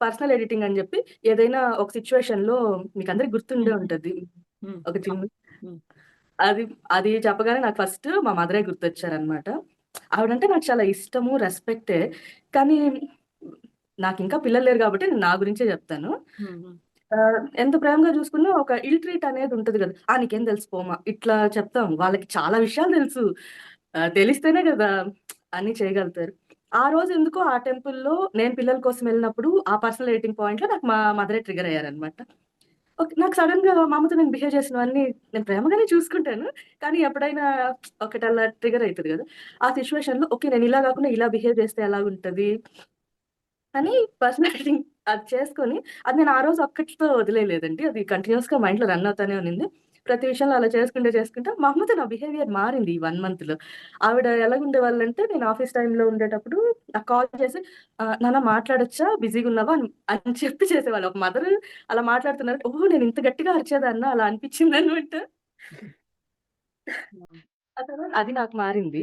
Personal editing అని జెప్పి ఏదైనా ఒక సిట్యుయేషన్‌లో మీకందరికి గుర్తుండే హ్మ్. ఉంటది. హ్మ్. ఒక చిన్న. అది అది చెప్పగానే నాకు ఫస్ట్ మా మదరే గుర్తొచ్చారనమాట. ఆవిడంటే నాకు చాలా ఇష్టము, రెస్పెక్టే. కానీ నాకింకా పిల్లలు లేరు గాబట్టి నేను నా గురించే. ఆహ్, ఎంత ప్రేమగా జూసుకున్నా ఒక ఇల్ ట్రీట్ అనేది ఉంటది గదా! "ఆ! నీకేం తెలుసు పోమా" ఇట్లా చెప్తాం. వాళ్ళకి చాలా విషయాలు తెలుసు. తెలిస్తేనే గదా! అన్నీ చేయగలుగుతారు. ఆ రోజు ఎందుకో ఆ టెంపుల్‌లో నేను పిల్లల కోసం వెళ్ళినప్పుడు ఆ పర్సనల్ ఎడిటింగ్ పాయింట్‌లో నాకు మా మదరే ట్రిగర్ అయ్యారనమాట. ఓకే. నాకు సడెన్‌గా మా అమ్మతో నేను బిహేవ్ చేసినవన్నీ నేను ప్రేమగానే చూసుకుంటాను. కానీ ఎప్పుడైనా ఒకటి అలా ట్రిగర్ అవుతుంది కదా ఆ సిట్యుయేషన్‌లో ఓకే. నేను ఇలా కాకుండా ఇలా బిహేవ్ చేస్తే ఎలా ఉంటది అని పర్సనల్ అది చేసుకొని అది నేను ఆ రోజు ఒక్కటితో వదిలేయలేదండి. అది కంటిన్యూస్గా మైండ్లో రన్ అవుతానే ఉన్నింది. ప్రతి విషయంలో అలా చేసుకుంటే చేసుకుంటే. మా అమ్మతో నా బిహేవియర్ మారింది ఈ వన్ మంత్లో. ఆవిడ ఎలాగుండే వాళ్ళంటే నేను ఆఫీస్ టైంలో ఉండేటప్పుడు ఆ కాల్ చేసి నాన్న మాట్లాడచ్చా? బిజీగా ఉన్నావా? అని చెప్పి చేసేవాళ్ళు. ఒక మదర్ అలా మాట్లాడుతున్నారు. ఓహో నేను ఇంత గట్టిగా అరిచేదాన్న? అలా అనిపించింది అనమాట అది నాకు మారింది.